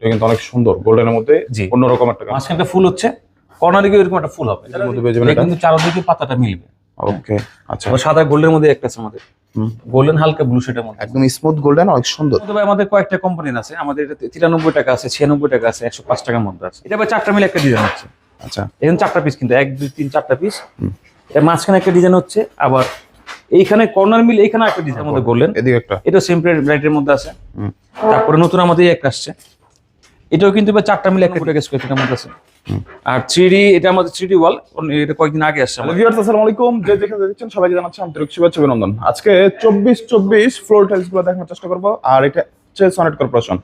এটা কিন্তু অনেক সুন্দর গোল্ডেনের মধ্যে জি। অন্যরকম একটা মাঝখানে ফুল হচ্ছে কর্নারে এরকম একটা ফুল হবে। এটার মধ্যে পেয়ে? কিন্তু চারদিকে পাতাটা মিলবে। ওকে আচ্ছা। সাদা গোল্ডের মধ্যে একটা আছে আমাদের। গোল্ডেন হালকা ব্লু শেডের মধ্যে। একদম স্মুথ গোল্ডেন অনেক সুন্দর। তবে আমাদের কয়েকটা কোম্পানির আছে। আমাদের এটা তিরানব্বই টাকা আছে ছিয়ানব্বই টাকা আছে একশো পাঁচ টাকার মধ্যে আছে। এটা আবার চারটা মিলে একটা ডিজাইন হচ্ছে। আচ্ছা। এখানে চারটা পিস কিন্তু এক দুই তিন চারটা পিস এর মাঝখানে একটা ডিজাইন হচ্ছে আবার এইখানে কর্নার মিল এইখানে একটা ডিজাইন মধ্যে গোল্ডেন। এদিকে একটা। এটা সেম ব্রাইটের মধ্যে আছে। তারপরে নতুন আমাদের এই একটা আসছে। এটাও কিন্তু এবার চারটা মিলে একটা টাকা স্কোয়ার মধ্যে আছে। আর থ্রি এটা আমাদের থ্রি ওয়াল এটা কয়েকদিন আগে আসছে। ভিউয়ার্স আসসালামু আলাইকুম। যে যেখানে দেখছেন সবাইকে জানাচ্ছি আন্তরিক শুভেচ্ছা অভিনন্দন। আজকে চব্বিশ চব্বিশ ফ্লোর টাইলসগুলো দেখানোর চেষ্টা করব আর এটা হচ্ছে সনেট কর্পোরেশন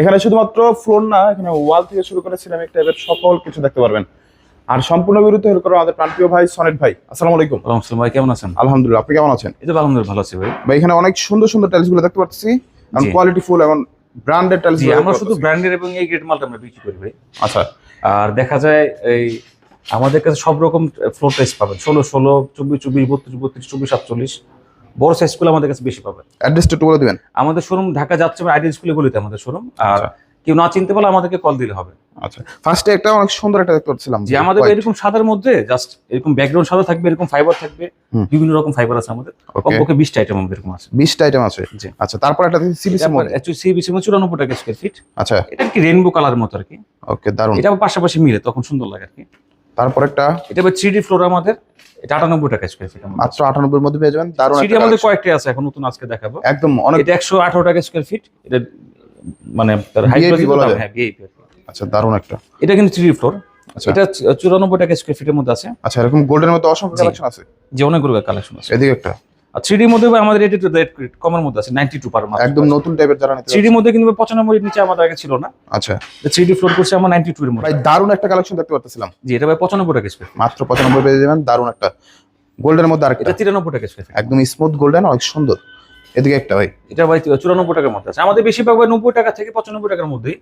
এখানে শুধুমাত্র ফ্লোর না এখানে ওয়াল থেকে শুরু করে সিরামিক টাইপের সকল কিছু দেখতে পারবেন। আর সম্পূর্ণ বিরুদ্ধে হেল্প আমাদের ভাই সনেট ভাই আসসালামু আলাইকুম। ওয়ালাইকুম আসসালাম ভাই কেমন আছেন? আলহামদুলিল্লাহ আপনি কেমন আছেন? এই তো আলহামদুলিল্লাহ ভালো আছি ভাই। ভাই এখানে অনেক সুন্দর সুন্দর টাইলসগুলো দেখতে পাচ্ছি। কোয়ালিটি ফুল এবং ব্র্যান্ডেড টাইলস আমরা শুধু ব্র্যান্ডের এবং এই গ্রেড মালটা আমরা বিক্রি করি ভাই। আচ্ছা। আর দেখা যায় এই আমাদের কাছে সব রকম ফ্লোর সাইজ পাবেন। ষোলো ষোলো চব্বিশ চব্বিশ বত্রিশ বত্রিশ চব্বিশ সাতচল্লিশ। বড় সাইজগুলো আমাদের কাছে বেশি পাবেন। অ্যাড্রেসটা একটু বলে দিবেন। আমাদের শোরুম ঢাকা যাচ্ছে আইডিয়াল স্কুলে বলিতে আমাদের শোরুম আর আচ্ছা। কেউ না চিনতে পারলে আমাদেরকে কল দিলে হবে। আচ্ছা ফার্স্টে একটা অনেক সুন্দর একটা দেখতে পাচ্ছিলাম যে আমাদের এরকম সাদার মধ্যে জাস্ট এরকম ব্যাকগ্রাউন্ড সাদা থাকবে এরকম ফাইবার থাকবে বিভিন্ন রকম ফাইবার আছে আমাদের. কমপক্ষে বিশটা আইটেম আমাদের এরকম আছে। বিশটা আইটেম আছে। আচ্ছা তারপর একটা সিবিসি মধ্যে সিবিসি মধ্যে চুরানব্বই টাকা স্কোয়ার ফিট আচ্ছা। এটা কি রেনবো কালার মতো আর কি। ওকে দারুণ এটা পাশাপাশি মিলে তখন সুন্দর লাগে আর কি। তারপর একটা এটা থ্রি ডি ফ্লোর আমাদের এটা আটানব্বই টাকা স্কোয়ার ফিট মাত্র আটানব্বই মধ্যে পেয়ে যাবেন। দারুণ থ্রি একটা আমাদের collection। কয়েকটা আছে এখন নতুন আজকে দেখাবো। একদম অনেক এটা একশো আঠারো টাকা স্কোয়ার ফিট এটা মানে বলা? হ্যাঁ ভিআইপি আচ্ছা দারুণ একটা। এটা কিন্তু থ্রি ফ্লোর আচ্ছা। এটা চুরানব্বই টাকা স্কোয়ার ফিটের মধ্যে আছে। আচ্ছা এরকম গোল্ডের মধ্যে অসংখ্য কালেকশন আছে। যে অনেকগুলো কালেকশন আছে। এদিকে একটা। আর থ্রি মধ্যে ভাই আমাদের এটা রেট কমের মধ্যে আছে নাইনটি টু পার একদম নতুন টাইপের যারা নিতে থ্রি মধ্যে কিন্তু পঁচানব্বই নিচে আমাদের আগে ছিল না। আচ্ছা। থ্রি ডি ফ্লোর করছে আমার নাইনটি টু এর মধ্যে। ভাই দারুণ একটা কালেকশন দেখতে পাচ্ছিলাম জি এটা ভাই পঁচানব্বই টাকা স্কোয়ার মাত্র পঁচানব্বই পেয়ে যাবেন দারুণ একটা। গোল্ডের মধ্যে এটা আরেকটা তিরানব্বই টাকা স্কোয়ার একদম স্মুথ গোল্ডেন অনেক সুন্দর। এদিকে একটা ভাই। এটা ভাই চুরানব্বই টাকার মধ্যে আছে। আমাদের বেশিরভাগ ভাই নব্বই টাকা থেকে পঁচানব্বই টাকার মধ্যেই।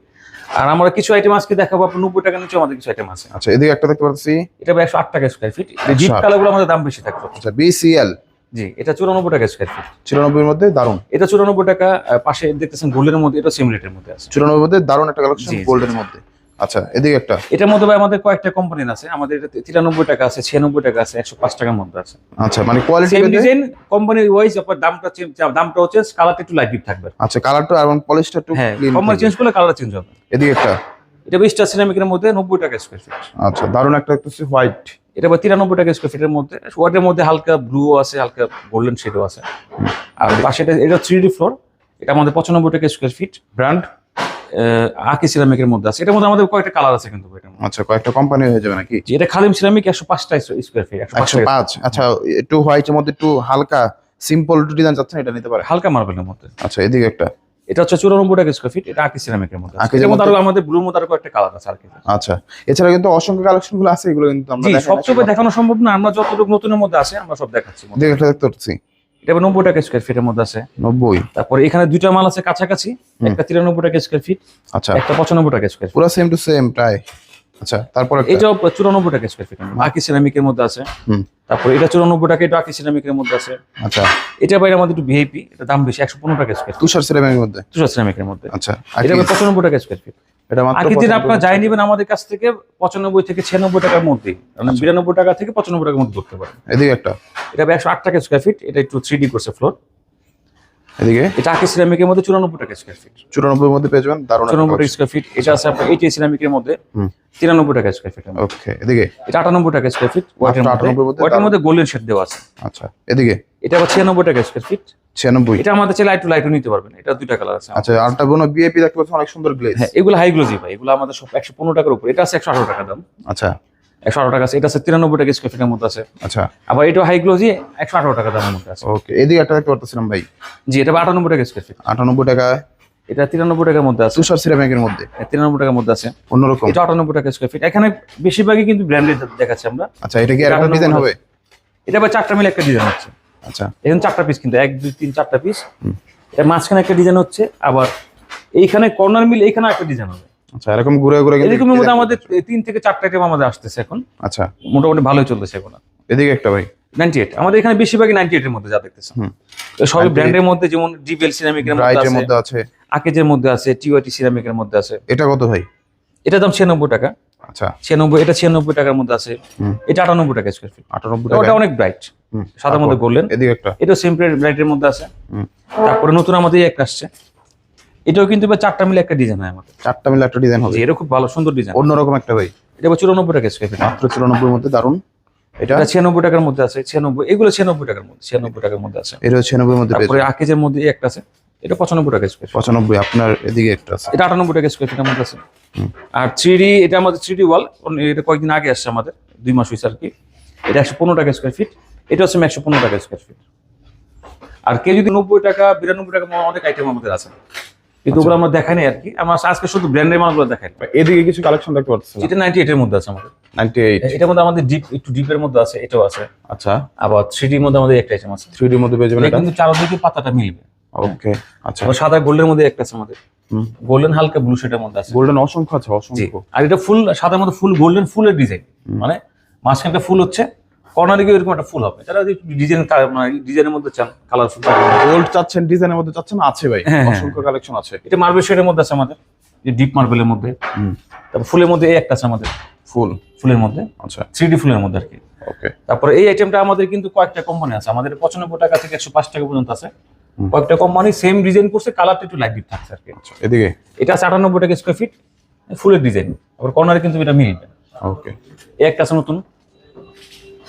আর আমরা কিছু আইটেম আজকে দেখাবো আপনার নব্বই টাকার নিচে আমাদের কিছু আইটেম আছে। আচ্ছা এদিকে একটা দেখতে পাচ্ছি। এটা ভাই একশো আট টাকা স্কোয়ার ফিট জিপ 108 কালারগুলো আমাদের দাম বেশি থাকবে। আচ্ছা বিসিএল জি এটা চুরানব্বই টাকা স্কোয়ার ফিট চুরানব্বই মধ্যে দারুণ এটা চুরানব্বই টাকা পাশে দেখতেছেন গোল্ডের মধ্যে এটা সেম রেটের মধ্যে আছে। চুরানব্বই মধ্যে দারুণ একটা কালেকশন গোল্ডের মধ্যে। আচ্ছা এদিকে একটা। এটার মধ্যে ভাই আমাদের কয়েকটা কোম্পানির আছে। আমাদের এটা তিরানব্বই টাকা আছে ছিয়ানব্বই টাকা আছে একশো পাঁচ টাকার মধ্যে আছে। আচ্ছা মানে কোয়ালিটি ডিজাইন কোম্পানির ওয়াইজ আপনার দামটা চেঞ্জ দামটা হচ্ছে কালারটা একটু লাইট থাকবে। আচ্ছা কালারটা এবং পলিশটা একটু হ্যাঁ কোম্পানি চেঞ্জ করলে কালার চেঞ্জ হবে। এদিকে একটা। এটা সিরামিকের মধ্যে নব্বই টাকা স্কোয়ার ফিট আচ্ছা একটা হোয়াইট এটা বা টাকা স্কোয়ার ফিটের মধ্যে। মধ্যে হালকা ব্লু আছে হালকা গোল্ডেন শেডও আছে। আর পাশে এটা ফ্লোর এটা আমাদের পঁচানব্বই টাকা স্কোয়ার ফিট ব্র্যান্ড আকি সিরামিকের মধ্যে আছে। এটার মধ্যে আমাদের কয়েকটা কালার আছে কিন্তু আচ্ছা কয়েকটা কোম্পানি হয়ে যাবে নাকি? এটা খালিম সিরামিক একশো পাঁচটা স্কোয়ার ফিট একশো পাঁচ আচ্ছা একটু হোয়াইটের মধ্যে একটু হালকা সিম্পল ডিজাইন চাচ্ছেন এটা নিতে পারে? হালকা মার্বেলের মধ্যে। আচ্ছা এদিকে একটা। এটা হচ্ছে চুরানব্বই টাকা স্কোয়ার ফিট এটা আকি সিরামিকের মধ্যে আছে। আকিজের মধ্যে আরও আমাদের ব্লুর মধ্যে আরও কয়েকটা কালার আছে আর কি। আচ্ছা এছাড়া কিন্তু অসংখ্য কালেকশনগুলো আছে এগুলো কিন্তু আমরা দেখাই সবচেয়ে দেখানো সম্ভব না আমরা যতটুকু নতুনের মধ্যে আছে আমরা সব দেখাচ্ছি। দেখতে পাচ্ছি। এটা নব্বই টাকা স্কোয়ার ফিটের মধ্যে আছে। নব্বই। তারপরে এখানে দুইটা মাল আছে কাছাকাছি একটা তিরানব্বই টাকা স্কোয়ার ফিট আচ্ছা। একটা পঁচানব্বই টাকা স্কোয়ার পুরো সেম টু সেম প্রায়। আচ্ছা তারপর একটা। এটাও চুরানব্বই টাকা স্কোয়ার ফিট আকি সিরামিকের মধ্যে আছে। তারপর এটা চুরানব্বই টাকা এটা আকি সিরামিকের মধ্যে আছে। আচ্ছা। এটা বাইরে আমাদের একটু ভিআইপি এটা দাম বেশি একশো পনেরো টাকা স্কোয়ার তুষার সিরামিকের মধ্যে? তুষার সিরামিকের মধ্যে। আচ্ছা এটা পঁচানব্বই টাকা স্কোয়ার ফিট এটা মাত্র আকি দিন 95 আপনার যাই নেবেন আমাদের কাছ থেকে পঁচানব্বই থেকে ছিয়ানব্বই টাকার মধ্যে। মানে আচ্ছা। বিরানব্বই টাকা থেকে পঁচানব্বই টাকার মধ্যে ধরতে পারেন। এদিকে একটা। এটা একশো আট টাকা স্কোয়ার ফিট এটা একটু থ্রি ডি করছে ফ্লোর এদিকে? এটা আকি সিরামিকের মধ্যে চুরানব্বই টাকা স্কোয়ার ফিট চুরানব্বই মধ্যে পেয়ে যাবেন দারুণ চুরানব্বই টাকা স্কোয়ার ফিট এটা আছে আপনার এইটি সিরামিকের মধ্যে তিরানব্বই টাকা স্কোয়ার ফিট ওকে এদিকে? এটা আটানব্বই টাকা স্কোয়ার ফিট ওয়াটের মধ্যে। ওয়াটের মধ্যে গোল্ডেন শেড দেওয়া আছে। আচ্ছা এদিকে? এটা আবার ছিয়ানব্বই টাকা স্কোয়ার ফিট ছিয়ানব্বই। এটা আমাদের চাইলে লাইট লাইটও নিতে পারবেন এটা দুইটা কালার আছে আচ্ছা আরটা কোনো বিএপি দেখতে পাচ্ছেন অনেক সুন্দর গ্লেজ হ্যাঁ এগুলো হাই গ্লোজি ভাই এগুলো আমাদের সব একশো পনেরো টাকার উপর এটা আছে একশো আঠারো টাকা দাম। আচ্ছা। একশো আঠারো টাকা আছে। এটা আছে তিরানব্বই টাকা স্কোয়ার ফিটের মধ্যে আছে। আচ্ছা। আবার এটা হাই গ্লোজি একশো আঠারো টাকা দামের মধ্যে আছে। ওকে এদিকে একটা দেখতে পারতেছিলাম ভাই। জি এটা আটানব্বই টাকা স্কোয়ার ফিট আটানব্বই টাকা। এটা তিরানব্বই টাকার মধ্যে আছে। তুষার সিরামিকের মধ্যে। তিরানব্বই টাকার মধ্যে আছে। অন্যরকম। এটা আটানব্বই টাকা স্কোয়ার ফিট এখানে বেশিরভাগই কিন্তু ব্র্যান্ডেড দেখাচ্ছে আমরা। আচ্ছা এটা কি একটা ডিজাইন হবে? এটা আবার চারটা মিলে একটা ডিজাইন হচ্ছে। আচ্ছা। এখানে চারটা পিস কিন্তু এক দুই তিন চারটা পিস মাঝখানে একটা ডিজাইন হচ্ছে আবার এইখানে কর্নার মিল এইখানে একটা ডিজাইন হবে। আচ্ছা এরকম ঘুরে ঘুরে কিন্তু এরকমের মধ্যে আমাদের তিন থেকে চারটা আইটেম আমাদের আসতেছে এখন। আচ্ছা। মোটামুটি ভালোই চলতেছে এখন। এদিকে একটা ভাই। নাইনটি এইট আমাদের এখানে বেশিরভাগই নাইনটি এইটের মধ্যে যা দেখতেছেন হুম। সবই ব্র্যান্ডের মধ্যে যেমন সিরামিকের মধ্যে আছে মধ্যে আছে। আকেজের মধ্যে আছে টিওয়াইটি সিরামিকের মধ্যে আছে। এটা কত ভাই? এটার দাম ছিয়ানব্বই টাকা। আচ্ছা। ছিয়ানব্বই এটা ছিয়ানব্বই টাকার মধ্যে আছে। এটা আটানব্বই টাকা স্কোয়ার ফিট আটানব্বই ওটা অনেক ব্রাইট হুম, সাদার মধ্যে তারপর এদিকে একটা। এটা সিম্পল ব্রাইটের মধ্যে আছে। তারপরে নতুন আমাদের একটা আসছে। এটাও কিন্তু এবার চারটা মিলে একটা ডিজাইন হয় আমাদের। চারটা মিলে একটা ডিজাইন হবে। এটা খুব ভালো সুন্দর ডিজাইন অন্যরকম একটা ভাই। এটা আবার চুরানব্বই টাকা স্কোয়ার ফিট মাত্র চুরানব্বই মধ্যে দারুণ এটা? ছিয়ানব্বই টাকার মধ্যে আছে ছিয়ানব্বই এগুলো ছিয়ানব্বই টাকার মধ্যে ছিয়ানব্বই টাকার মধ্যে আছে। এটা ছিয়ানব্বই মধ্যে পেয়েছে তারপরে আকেজের মধ্যে একটা আছে এটা পঁচানব্বই টাকা স্কোয়ার পঁচানব্বই আপনার এদিকে একটা আছে। এটা আটানব্বই টাকা স্কোয়ার আছে। আর থ্রি এটা আমাদের থ্রি ওয়াল এটা কয়েকদিন আগে আসছে আমাদের দুই মাস হয়েছে আর কি। এটা একশো পনেরো টাকা স্কোয়ার ফিট এটা হচ্ছে একশো পনেরো টাকা স্কোয়ার ফিট আর কেউ যদি নব্বই টাকা বিরানব্বই টাকা অনেক আইটেম আমাদের আছে। কিন্তু ওগুলো আমরা দেখাই নাই আর কি। আমরা আজকে শুধু ব্র্যান্ডের মালগুলো দেখাই। এদিকে কিছু কালেকশন দেখতে পাচ্ছি এটা নাইনটি এইটের মধ্যে আছে আমাদের। নাইনটি এইট এটার মধ্যে আমাদের ডিপ একটু ডিপের মধ্যে আছে এটাও আছে। আচ্ছা। আবার থ্রি ডির মধ্যে আমাদের একটা আইটেম আছে। থ্রি ডির মধ্যে পেয়ে যাবেন এটা এটা? কিন্তু চারদিকে পাতাটা মিলবে। ওকে আচ্ছা। আবার সাদা গোল্ডের মধ্যে একটা আছে আমাদের। গোল্ডেন হালকা ব্লু শেডের মধ্যে আছে। গোল্ডেন অসংখ্য আছে অসংখ্য। আর এটা ফুল সাদার মধ্যে ফুল গোল্ডেন ফুলের ডিজাইন মানে মাঝখানটা ফুল হচ্ছে কর্নারে গিয়ে এরকম একটা ফুল হবে। যারা ডিজাইন ডিজাইনের মধ্যে চান কালারফুল গোল্ড চাচ্ছেন ডিজাইনের মধ্যে চাচ্ছেন আছে ভাই। হ্যাঁ, হ্যাঁ। অসংখ্য কালেকশন আছে। এটা মার্বেল শেডের মধ্যে আছে আমাদের। যে ডিপ মার্বেলের মধ্যে। তারপর ফুলের মধ্যে এই একটা আছে আমাদের। ফুল? ফুলের মধ্যে। আচ্ছা। থ্রি ডি ফুলের মধ্যে আর কি ওকে তারপরে এই আইটেমটা আমাদের কিন্তু কয়েকটা কোম্পানি আছে। আমাদের পঁচানব্বই টাকা থেকে একশো পাঁচ টাকা পর্যন্ত আছে। কয়েকটা কোম্পানি সেম ডিজাইন করছে কালারটা একটু লাইট ডিপ থাকছে আর কি আচ্ছা এদিকে? এটা আছে আটানব্বই টাকা স্কোয়ার ফিট ফুলের ডিজাইন আবার কর্নারে কিন্তু এটা মিলবে ওকে এই একটা আছে নতুন।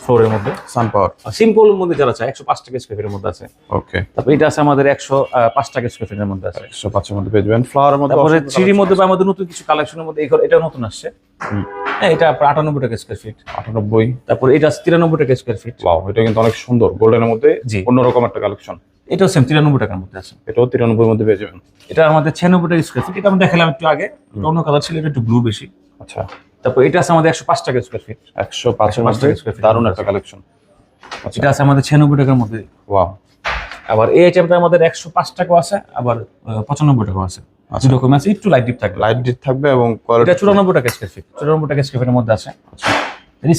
ফ্লোরের মধ্যে? সান পাওয়ার সিম্পল মধ্যে যারা চায় একশো পাঁচ টাকা স্কোয়ার মধ্যে আছে। ওকে তারপর এটা আছে আমাদের একশো পাঁচ টাকা স্কোয়ার মধ্যে আছে। একশো পাঁচের মধ্যে পেয়ে যাবেন। ফ্লাওয়ারের মধ্যে তারপরে অসংখ্য মধ্যে আমাদের নতুন কিছু কালেকশনের মধ্যে এটা নতুন আসছে। হ্যাঁ এটা আপনার আটানব্বই টাকা স্কোয়ার ফিট। আটানব্বই। তারপর এটা আছে তিরানব্বই টাকা স্কোয়ার ফিট ওয়াও এটা কিন্তু অনেক সুন্দর। গোল্ডেনের মধ্যে জি। অন্যরকম একটা কালেকশন এটাও সেম তিরানব্বই টাকার মধ্যে আছে। এটাও তিরানব্বই মধ্যে পেয়ে যাবেন। এটা আমাদের ছিয়ানব্বই টাকা স্কোয়ার ফিট এটা আমি দেখালাম একটু আগে। অন্য কালার ছিল এটা একটু ব্লু বেশি। আচ্ছা। তারপর এটা আছে আমাদের একশো পাঁচ টাকা স্কোয়ার ফিট একশো পাঁচ টাকা square feet দারুণ একটা কালেকশন আচ্ছা। এটা আছে আমাদের ছিয়ানব্বই টাকার মধ্যে। ওয়াও আবার এই আইটেমটা আমাদের একশো পাঁচ টাকাও আছে আবার পঁচানব্বই টাকাও আছে। আচ্ছা। দুই রকম আছে একটু লাইট ডিপ থাকবে। লাইট ডিট থাকবে এবং এটা চুরানব্বই টাকা স্কোয়ার ফিট চুরানব্বই টাকা স্কোয়ার ফিটের মধ্যে আছে।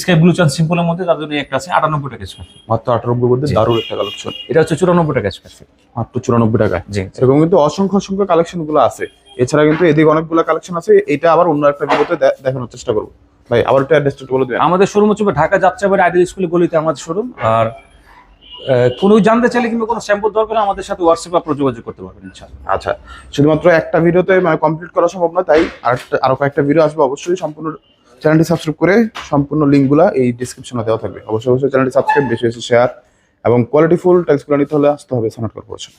স্কাই ব্লু চান সিম্পলের মধ্যে তার জন্য একটা আছে আটানব্বই টাকা স্কোয়ার ফিট মাত্র আটানব্বই মধ্যে দারুণ একটা কালেকশন এটা হচ্ছে চুরানব্বই টাকা স্কোয়ার ফিট মাত্র চুরানব্বই টাকায়। জি। এরকম কিন্তু অসংখ্য অসংখ্য কালেকশনগুলো আছে। এছাড়া কিন্তু এদিকে অনেকগুলো কালেকশন আছে এটা আবার অন্য একটা ভিডিওতে দেখানোর চেষ্টা করব। ভাই আবার একটা অ্যাড্রেসটা বলে দেবেন। আমাদের শোরুম হচ্ছে ঢাকা যাত্রাবাড়ি আইডিয়াল স্কুলে গলিতে আমাদের শোরুম আর কোনো জানতে চাইলে কিংবা কোনো স্যাম্পল দরকার আমাদের সাথে হোয়াটসঅ্যাপে আপনারা যোগাযোগ করতে পারবেন ইনশাআল্লাহ। আচ্ছা শুধুমাত্র একটা ভিডিওতে মানে কমপ্লিট করা সম্ভব না তাই আর আরও কয়েকটা ভিডিও আসবে অবশ্যই। সম্পূর্ণ চ্যানেলটি সাবস্ক্রাইব করে সম্পূর্ণ লিঙ্কগুলো এই ডিসক্রিপশনে দেওয়া থাকবে। অবশ্যই অবশ্যই চ্যানেলটি সাবস্ক্রাইব বেশি বেশি শেয়ার এবং কোয়ালিটিফুল টেক্সটগুলো নিতে হলে আসতে হবে সানাট কর্পোরেশন